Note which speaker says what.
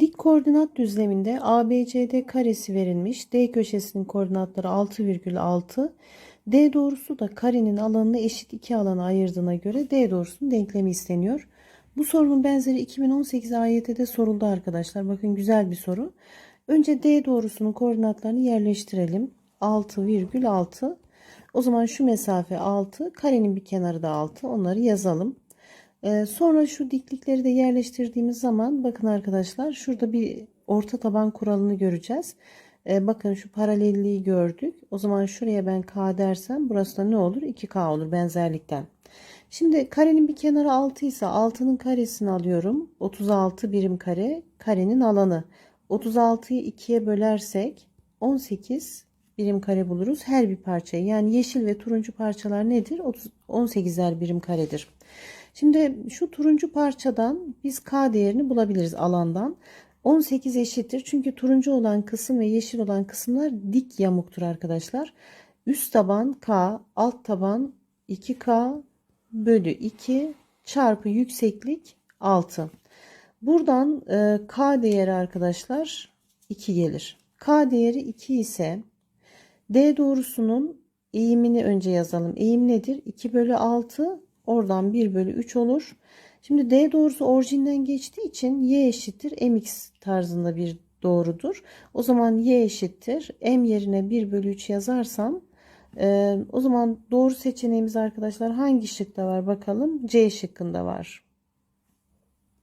Speaker 1: Dik koordinat düzleminde ABCD karesi verilmiş. D köşesinin koordinatları 6,6. D doğrusu da karenin alanını eşit iki alana ayırdığına göre D doğrusunun denklemi isteniyor. Bu sorunun benzeri 2018 AYT'de soruldu arkadaşlar. Bakın güzel bir soru. Önce D doğrusunun koordinatlarını yerleştirelim. 6,6. O zaman şu mesafe 6. Karenin bir kenarı da 6. Onları yazalım. Ee, sonra şu diklikleri de yerleştirdiğimiz zaman bakın arkadaşlar şurada bir orta taban kuralını göreceğiz. Ee, bakın şu paralelliği gördük. O zaman şuraya ben k dersem burası da ne olur? 2k olur benzerlikten. Şimdi karenin bir kenarı 6 ise 6'nın karesini alıyorum. 36 birim kare karenin alanı. 36'yı 2'ye bölersek 18 birim kare buluruz her bir parçayı. Yani yeşil ve turuncu parçalar nedir? 30, 18'er birim karedir. Şimdi şu turuncu parçadan biz k değerini bulabiliriz alandan. 18 eşittir. Çünkü turuncu olan kısım ve yeşil olan kısımlar dik yamuktur arkadaşlar. Üst taban k, alt taban 2k bölü 2 çarpı yükseklik 6. Buradan e, k değeri arkadaşlar 2 gelir. K değeri 2 ise D doğrusunun eğimini önce yazalım. Eğim nedir? 2 bölü 6 oradan 1 bölü 3 olur. Şimdi D doğrusu orijinden geçtiği için y eşittir mx tarzında bir doğrudur. O zaman y eşittir m yerine 1 bölü 3 yazarsam e, o zaman doğru seçeneğimiz arkadaşlar hangi şıkta var bakalım. C şıkkında var.